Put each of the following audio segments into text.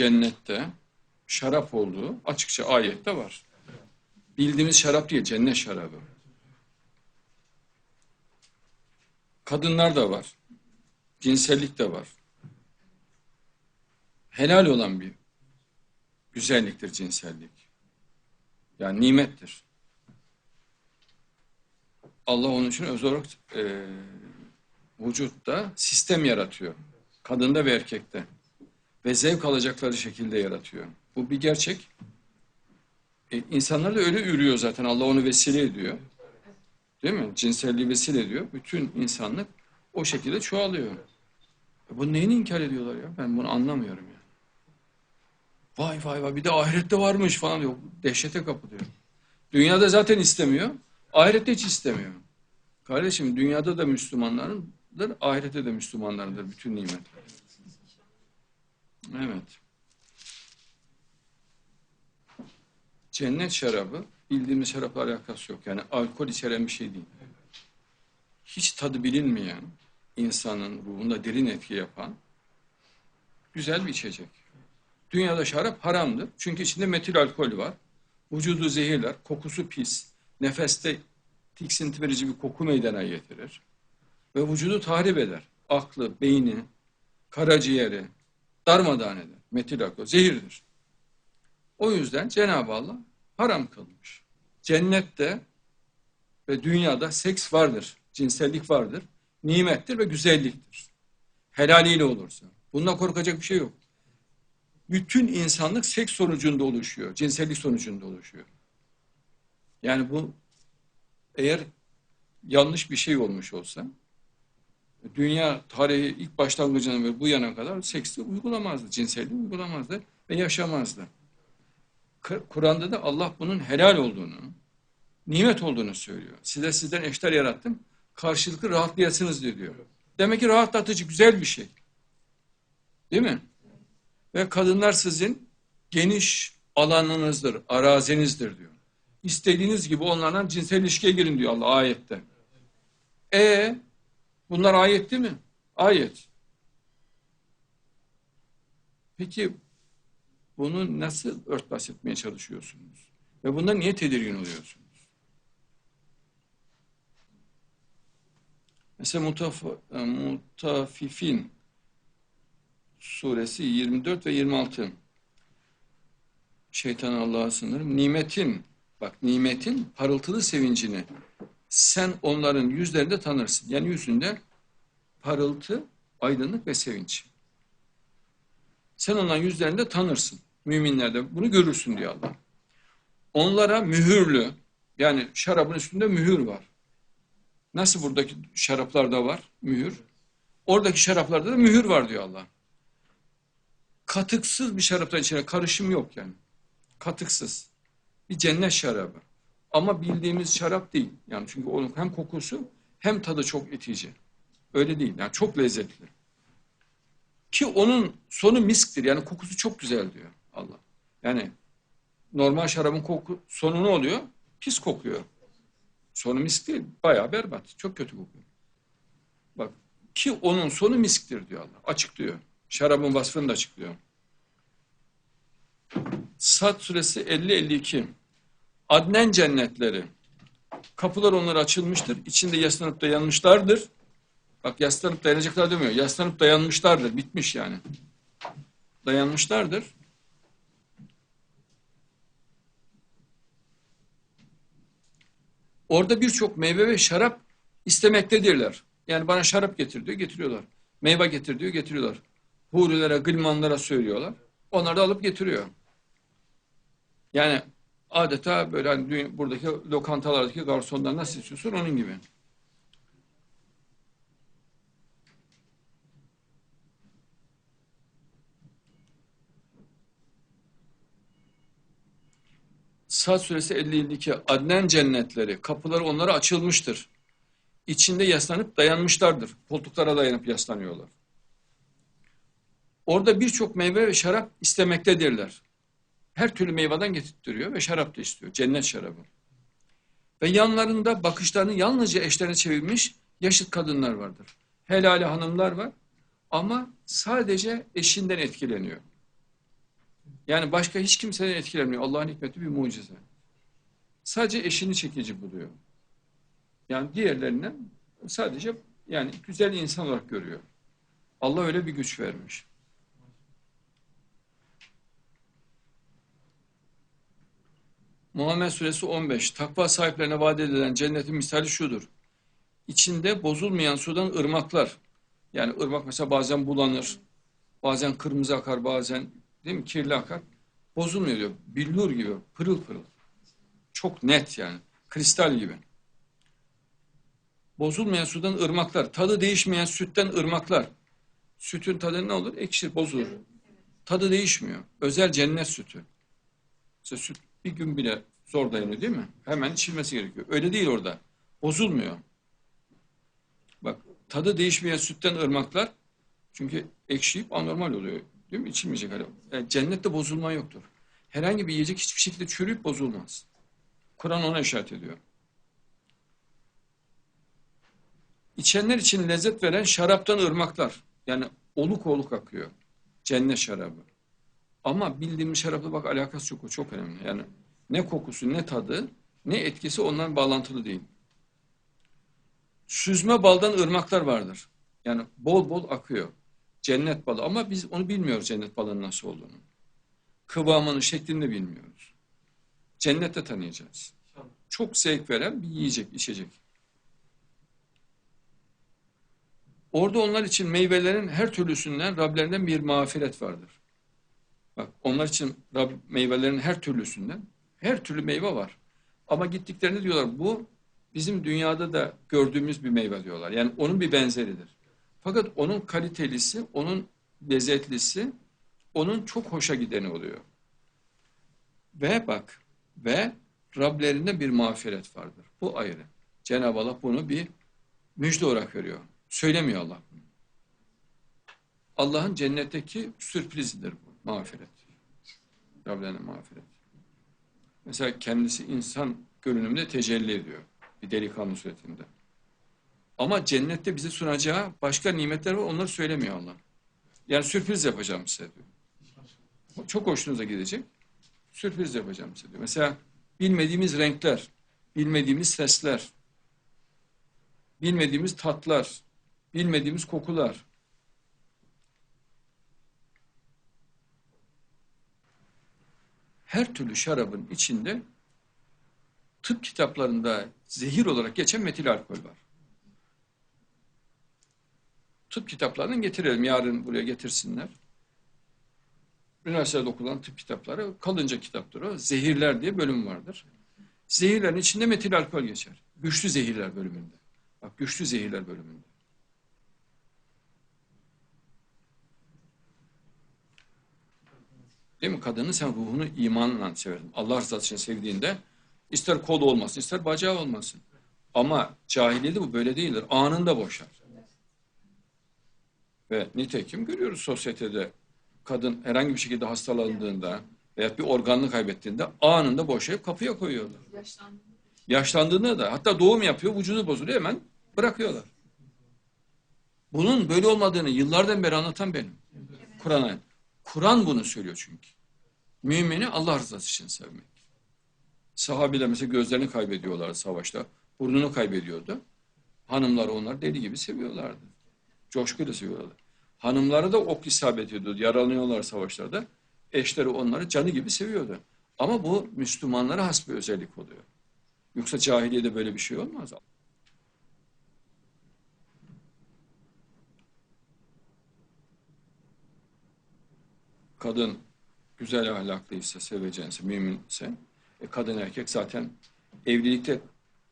cennette şarap olduğu açıkça ayette var. Bildiğimiz şarap değil, cennet şarabı. Kadınlar da var. Cinsellik de var. Helal olan bir güzelliktir cinsellik. Yani nimettir. Allah onun için özel olarak e, vücutta sistem yaratıyor. Kadında ve erkekte. Ve zevk alacakları şekilde yaratıyor. Bu bir gerçek. E, insanlar da öyle ürüyor zaten. Allah onu vesile ediyor. Değil mi? Cinselliği vesile ediyor. Bütün insanlık o şekilde çoğalıyor. E, bu neyini inkar ediyorlar ya? Ben bunu anlamıyorum ya. Vay vay vay bir de ahirette varmış falan diyor. Dehşete kapılıyor. Dünyada zaten istemiyor. Ahirette hiç istemiyor. Kardeşim dünyada da Müslümanlarındır, ahirette de Müslümanlarındır bütün nimet. Evet. Cennet şarabı bildiğimiz şarapla alakası yok. Yani alkol içeren bir şey değil. Hiç tadı bilinmeyen, insanın ruhunda derin etki yapan güzel bir içecek. Dünyada şarap haramdır. Çünkü içinde metil alkol var. Vücudu zehirler, kokusu pis, nefeste tiksinti verici bir koku meydana getirir. Ve vücudu tahrip eder. Aklı, beyni, karaciğeri darmadağın eder. Metil alkol zehirdir. O yüzden Cenab-ı Allah haram kılmış. Cennette ve dünyada seks vardır, cinsellik vardır, nimettir ve güzelliktir. Helaliyle olursa. Bundan korkacak bir şey yok. Bütün insanlık seks sonucunda oluşuyor, cinsellik sonucunda oluşuyor. Yani bu eğer yanlış bir şey olmuş olsa dünya tarihi ilk başlangıcından beri bu yana kadar seksi uygulamazdı, cinselliği uygulamazdı ve yaşamazdı. Kur'an'da da Allah bunun helal olduğunu, nimet olduğunu söylüyor. Size sizden eşler yarattım, karşılıklı rahatlayasınız diyor. Demek ki rahatlatıcı, güzel bir şey. Değil mi? Ve kadınlar sizin geniş alanınızdır, arazinizdir diyor. İstediğiniz gibi onlarla cinsel ilişkiye girin diyor Allah ayette. E bunlar ayet değil mi? Ayet. Peki bunu nasıl örtbas etmeye çalışıyorsunuz? Ve bundan niye tedirgin oluyorsunuz? Mesela Mutaf Mutafifin suresi 24 ve 26. Şeytan Allah'a sınırım. Nimetin, bak nimetin parıltılı sevincini sen onların yüzlerinde tanırsın. Yani yüzünde parıltı, aydınlık ve sevinç. Sen onların yüzlerinde tanırsın. Müminlerde bunu görürsün diyor Allah. Onlara mühürlü, yani şarabın üstünde mühür var. Nasıl buradaki şaraplarda var mühür? Oradaki şaraplarda da mühür var diyor Allah. Katıksız bir şaraptan içine karışım yok yani. Katıksız. Bir cennet şarabı. Ama bildiğimiz şarap değil. Yani çünkü onun hem kokusu hem tadı çok itici. Öyle değil. Yani çok lezzetli. Ki onun sonu misktir. Yani kokusu çok güzel diyor Allah. Yani normal şarabın koku sonu ne oluyor? Pis kokuyor. Sonu misk değil. Bayağı berbat. Çok kötü kokuyor. Bak ki onun sonu misktir diyor Allah. Açıklıyor. Şarabın vasfını da açıklıyor. Sad suresi 50-52 Adnen cennetleri kapılar onlara açılmıştır. İçinde yaslanıp dayanmışlardır. Bak yaslanıp dayanacaklar demiyor. Yaslanıp dayanmışlardır. Bitmiş yani. Dayanmışlardır. Orada birçok meyve ve şarap istemektedirler. Yani bana şarap getir diyor, getiriyorlar. Meyve getir diyor, getiriyorlar. Hurilere, gılmanlara söylüyorlar. Onlar da alıp getiriyor. Yani adeta böyle hani buradaki lokantalardaki garsonlar nasıl istiyorsun onun gibi. Sad suresi 52 Adnen cennetleri kapıları onlara açılmıştır. İçinde yaslanıp dayanmışlardır. Koltuklara dayanıp yaslanıyorlar. Orada birçok meyve ve şarap istemektedirler. Her türlü meyveden getirtiyor ve şarap da istiyor. Cennet şarabı. Ve yanlarında bakışlarını yalnızca eşlerine çevirmiş yaşıt kadınlar vardır. Helali hanımlar var ama sadece eşinden etkileniyor. Yani başka hiç kimseden etkilenmiyor. Allah'ın hikmeti bir mucize. Sadece eşini çekici buluyor. Yani diğerlerinden sadece yani güzel insan olarak görüyor. Allah öyle bir güç vermiş. Muhammed Suresi 15. Takva sahiplerine vaat edilen cennetin misali şudur. İçinde bozulmayan sudan ırmaklar. Yani ırmak mesela bazen bulanır, bazen kırmızı akar, bazen değil mi kirli akar. Bozulmuyor diyor. Billur gibi, pırıl pırıl. Çok net yani. Kristal gibi. Bozulmayan sudan ırmaklar. Tadı değişmeyen sütten ırmaklar. Sütün tadı ne olur? Ekşir, bozulur. Tadı değişmiyor. Özel cennet sütü. Mesela süt bir gün bile zor dayanıyor değil mi? Hemen içilmesi gerekiyor. Öyle değil orada. Bozulmuyor. Bak tadı değişmeyen sütten ırmaklar çünkü ekşiyip anormal oluyor. Değil mi? İçilmeyecek hali. Yani cennette bozulma yoktur. Herhangi bir yiyecek hiçbir şekilde çürüyüp bozulmaz. Kur'an ona işaret ediyor. İçenler için lezzet veren şaraptan ırmaklar. Yani oluk oluk akıyor. Cennet şarabı. Ama bildiğimiz şarapla bak alakası çok o çok önemli. Yani ne kokusu ne tadı ne etkisi ondan bağlantılı değil. Süzme baldan ırmaklar vardır. Yani bol bol akıyor. Cennet balı ama biz onu bilmiyoruz cennet balının nasıl olduğunu. Kıvamını, şeklini de bilmiyoruz. Cennette tanıyacağız. Çok zevk veren bir yiyecek, içecek. Orada onlar için meyvelerin her türlüsünden Rablerinden bir mağfiret vardır. Bak onlar için Rab, meyvelerin her türlüsünden her türlü meyve var. Ama gittiklerinde diyorlar bu bizim dünyada da gördüğümüz bir meyve diyorlar. Yani onun bir benzeridir. Fakat onun kalitelisi, onun lezzetlisi, onun çok hoşa gideni oluyor. Ve bak, ve Rablerinde bir mağfiret vardır. Bu ayrı. Cenab-ı Allah bunu bir müjde olarak veriyor. Söylemiyor Allah bunu. Allah'ın cennetteki sürprizidir bu mağfiret. Rablerine mağfiret. Mesela kendisi insan görünümünde tecelli ediyor. Bir delikanlı suretinde. Ama cennette bize sunacağı başka nimetler var. Onları söylemiyor Allah. Yani sürpriz yapacağım size diyor. Çok hoşunuza gidecek. Sürpriz yapacağım size diyor. Mesela bilmediğimiz renkler, bilmediğimiz sesler, bilmediğimiz tatlar, bilmediğimiz kokular. Her türlü şarabın içinde tıp kitaplarında zehir olarak geçen metil alkol var. Tıp kitaplarını getirelim. Yarın buraya getirsinler. Üniversitede okulan tıp kitapları kalınca kitaptır o. Zehirler diye bölüm vardır. Zehirlerin içinde metil alkol geçer. Güçlü zehirler bölümünde. Bak güçlü zehirler bölümünde. Değil mi? Kadını sen ruhunu imanla seversin. Allah rızası için sevdiğinde ister kol olmasın, ister bacağı olmasın. Ama cahiliyede bu böyle değildir. Anında boşar. Ve nitekim görüyoruz sosyetede kadın herhangi bir şekilde hastalandığında veya bir organını kaybettiğinde anında boşayıp kapıya koyuyorlar. Yaşlandığında. Yaşlandığında da hatta doğum yapıyor, vücudu bozuluyor hemen bırakıyorlar. Bunun böyle olmadığını yıllardan beri anlatan benim. Kur'an'a. Kur'an bunu söylüyor çünkü. Mümini Allah rızası için sevmek. Sahabiler mesela gözlerini kaybediyorlardı savaşta. Burnunu kaybediyordu. Hanımlar onlar deli gibi seviyorlardı. Coşkuyla seviyorlardı. Hanımları da ok isabet ediyordu. Yaralanıyorlar savaşlarda. Eşleri onları canı gibi seviyordu. Ama bu Müslümanlara has bir özellik oluyor. Yoksa cahiliyede böyle bir şey olmaz. Kadın güzel ahlaklıysa, sevecense, müminse, e, kadın erkek zaten evlilikte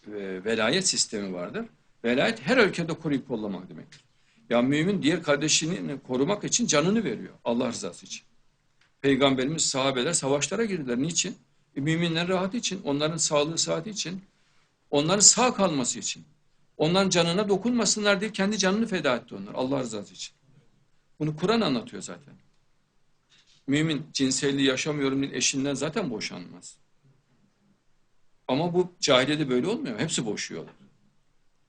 e, velayet sistemi vardır. Velayet her ülkede koruyup kollamak demektir. Ya mümin diğer kardeşini korumak için canını veriyor Allah rızası için. Peygamberimiz sahabeler savaşlara girdiler. Niçin? E, müminlerin rahatı için, onların sağlığı saati için, onların sağ kalması için. Onların canına dokunmasınlar diye kendi canını feda etti onlar Allah rızası için. Bunu Kur'an anlatıyor zaten. Mümin cinselliği yaşamıyorum diye eşinden zaten boşanmaz. Ama bu cahiliyede böyle olmuyor. Hepsi boşuyorlar.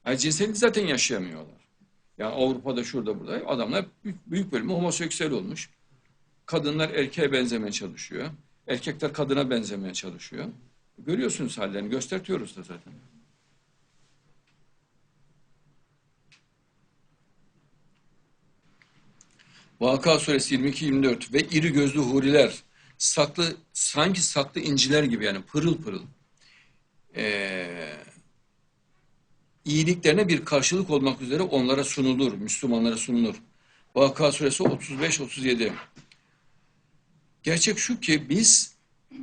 Yani cinselliği zaten yaşayamıyorlar. Yani Avrupa'da şurada burada adamlar büyük bölümü homoseksüel olmuş. Kadınlar erkeğe benzemeye çalışıyor. Erkekler kadına benzemeye çalışıyor. Görüyorsunuz hallerini, göstertiyoruz da zaten. Vaka suresi 22-24 ve iri gözlü huriler saklı sanki saklı inciler gibi yani pırıl pırıl ee, iyiliklerine bir karşılık olmak üzere onlara sunulur, Müslümanlara sunulur. Vaka suresi 35-37 Gerçek şu ki biz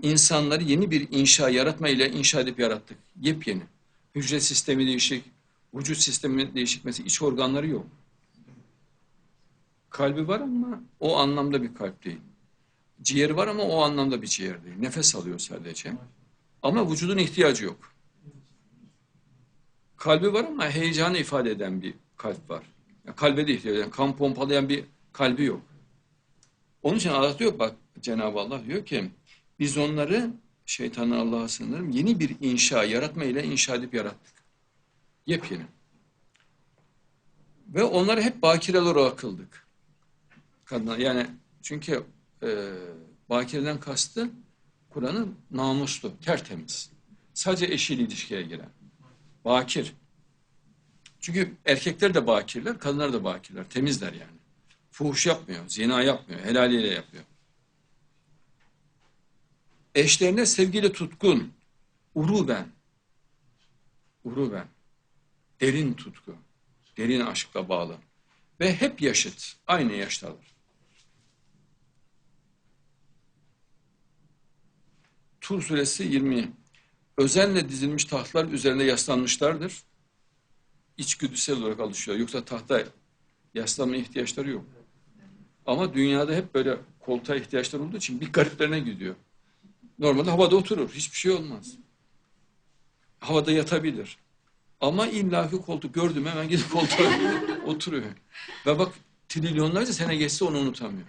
insanları yeni bir inşa yaratma ile inşa edip yarattık. Yepyeni. Hücre sistemi değişik, vücut sistemi değişik. Mesela iç organları yok. Kalbi var ama o anlamda bir kalp değil. Ciğeri var ama o anlamda bir ciğer değil. Nefes alıyor sadece. Ama vücudun ihtiyacı yok. Kalbi var ama heyecanı ifade eden bir kalp var. Yani kalbe de ihtiyaç eden, kan pompalayan bir kalbi yok. Onun için Allah diyor bak Cenab-ı Allah diyor ki biz onları şeytanı Allah'a sığınırım yeni bir inşa yaratma ile inşa edip yarattık. Yepyeni. Ve onları hep bakireler olarak kıldık. Kadınlar yani çünkü e, bakireden kastı Kur'an'ın namuslu, tertemiz. Sadece eşiyle ilişkiye giren. Bakir. Çünkü erkekler de bakirler, kadınlar da bakirler. Temizler yani. Fuhuş yapmıyor, zina yapmıyor, helaliyle yapıyor. Eşlerine sevgiyle tutkun, uruben, uruben, derin tutku, derin aşkla bağlı ve hep yaşıt, aynı yaştalar. Tur suresi 20. Özenle dizilmiş tahtlar üzerinde yaslanmışlardır. İçgüdüsel olarak alışıyor. Yoksa tahta yaslanma ihtiyaçları yok. Ama dünyada hep böyle koltuğa ihtiyaçları olduğu için bir gariplerine gidiyor. Normalde havada oturur. Hiçbir şey olmaz. Havada yatabilir. Ama illaki koltuk gördüm hemen gidip koltuğa oturuyor. Ve bak trilyonlarca sene geçse onu unutamıyor.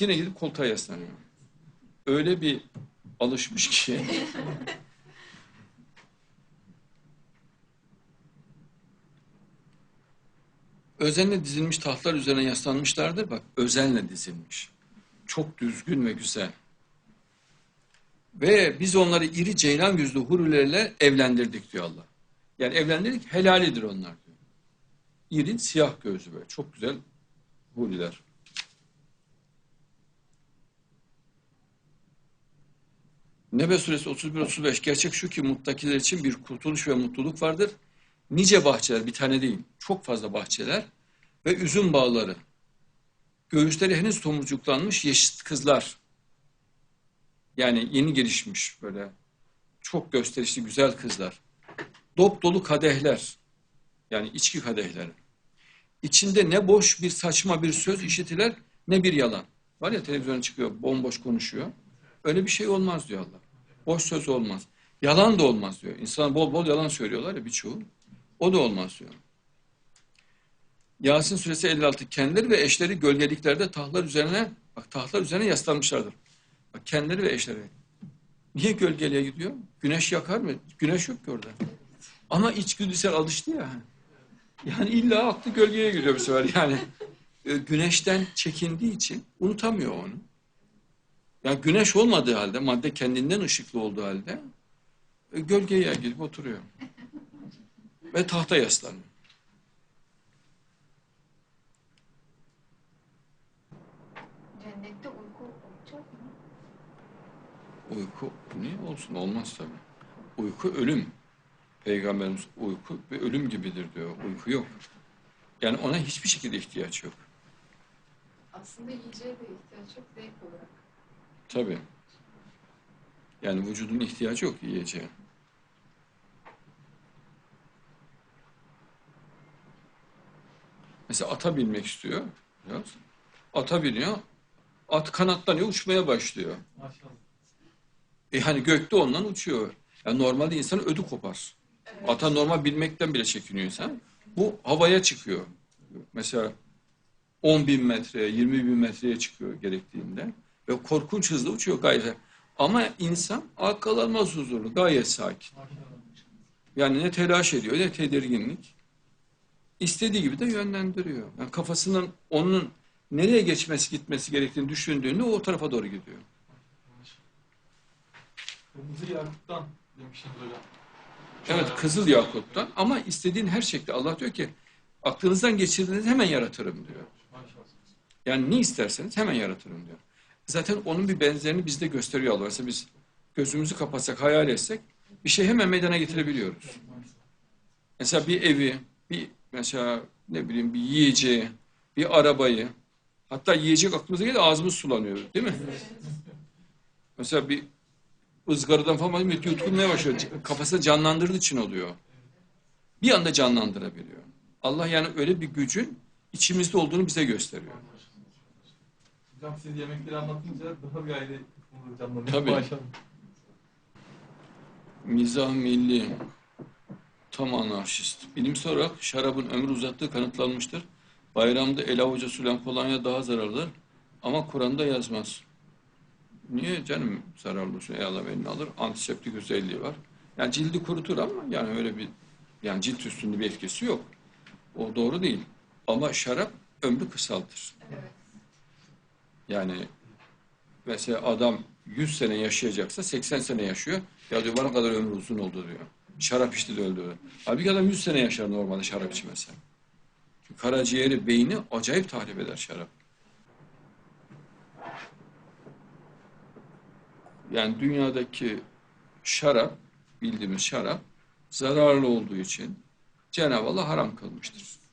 Yine gidip koltuğa yaslanıyor. Öyle bir alışmış ki. özenle dizilmiş tahtlar üzerine yaslanmışlardır. Bak özenle dizilmiş. Çok düzgün ve güzel. Ve biz onları iri ceylan yüzlü hurilerle evlendirdik diyor Allah. Yani evlendirdik helalidir onlar diyor. İri siyah gözlü böyle çok güzel huriler. Nebe suresi 31-35 gerçek şu ki muttakiler için bir kurtuluş ve mutluluk vardır. Nice bahçeler bir tane değil çok fazla bahçeler ve üzüm bağları. Göğüsleri henüz tomurcuklanmış yeşil kızlar. Yani yeni gelişmiş böyle çok gösterişli güzel kızlar. Dop dolu kadehler. Yani içki kadehleri. İçinde ne boş bir saçma bir söz işitiler ne bir yalan. Var ya televizyona çıkıyor bomboş konuşuyor. Öyle bir şey olmaz diyor Allah. Boş söz olmaz. Yalan da olmaz diyor. İnsan bol bol yalan söylüyorlar ya birçoğu. O da olmaz diyor. Yasin suresi 56 kendileri ve eşleri gölgeliklerde tahtlar üzerine bak tahtlar üzerine yaslanmışlardır. Bak kendileri ve eşleri. Niye gölgeliğe gidiyor? Güneş yakar mı? Güneş yok ki orada. Ama içgüdüsel alıştı ya. Yani illa aklı gölgeye gidiyor bu sefer. Yani e, güneşten çekindiği için unutamıyor onu. Yani güneş olmadığı halde, madde kendinden ışıklı olduğu halde e, gölgeye gidip oturuyor. Ve tahta yaslanıyor. Cennette uyku olacak mı? Uyku niye olsun? Olmaz tabii. Uyku ölüm. Peygamberimiz uyku ve ölüm gibidir diyor. Uyku yok. Yani ona hiçbir şekilde ihtiyaç yok. Aslında yiyeceğe de ihtiyaç yok zevk olarak. Tabii. Yani vücudun ihtiyacı yok yiyeceğe. Mesela ata binmek istiyor. Biraz. Ata biniyor. At kanatlanıyor, uçmaya başlıyor. E hani gökte ondan uçuyor. Yani normalde insan ödü kopar. Ata normal bilmekten bile çekiniyor insan. Bu havaya çıkıyor. Mesela 10 bin metreye, 20 bin metreye çıkıyor gerektiğinde. Ve korkunç hızlı uçuyor gayet. Ama insan akıl almaz huzurlu, gayet sakin. Yani ne telaş ediyor ne tedirginlik. İstediği gibi de yönlendiriyor. Yani kafasının onun nereye geçmesi gitmesi gerektiğini düşündüğünde o tarafa doğru gidiyor. Kırmızı yakuttan demiştiniz hocam. Evet kızıl yakuttan ama istediğin her şekilde Allah diyor ki aklınızdan geçirdiğinizi hemen yaratırım diyor. Yani ne isterseniz hemen yaratırım diyor. Zaten onun bir benzerini bizde gösteriyor Allah. Mesela biz gözümüzü kapatsak, hayal etsek bir şey hemen meydana getirebiliyoruz. Mesela bir evi, bir mesela ne bileyim bir yiyeceği, bir arabayı, hatta yiyecek aklımıza gelir ağzımız sulanıyor değil mi? Mesela bir ızgaradan falan bir yutkunmaya başlıyor. Kafasını canlandırdığı için oluyor. Bir anda canlandırabiliyor. Allah yani öyle bir gücün içimizde olduğunu bize gösteriyor. Hocam siz yemekleri anlatınca daha bir ayrı canlanıyor. Tabii. Maşallah. Mizah milli, tam anarşist. Bilimsel olarak şarabın ömrü uzattığı kanıtlanmıştır. Bayramda el avuca sürülen kolonya daha zararlıdır. Ama Kur'an'da yazmaz. Niye canım zararlı olsun? Ey Allah elini alır. Antiseptik özelliği var. Yani cildi kurutur ama yani öyle bir yani cilt üstünde bir etkisi yok. O doğru değil. Ama şarap ömrü kısaltır. Evet. Yani mesela adam 100 sene yaşayacaksa 80 sene yaşıyor. Ya diyor bana kadar ömrü uzun oldu diyor. Şarap içti de öldü. Halbuki adam 100 sene yaşar normalde şarap içmese. Çünkü karaciğeri, beyni acayip tahrip eder şarap. Yani dünyadaki şarap, bildiğimiz şarap zararlı olduğu için Cenab-ı Allah haram kılmıştır.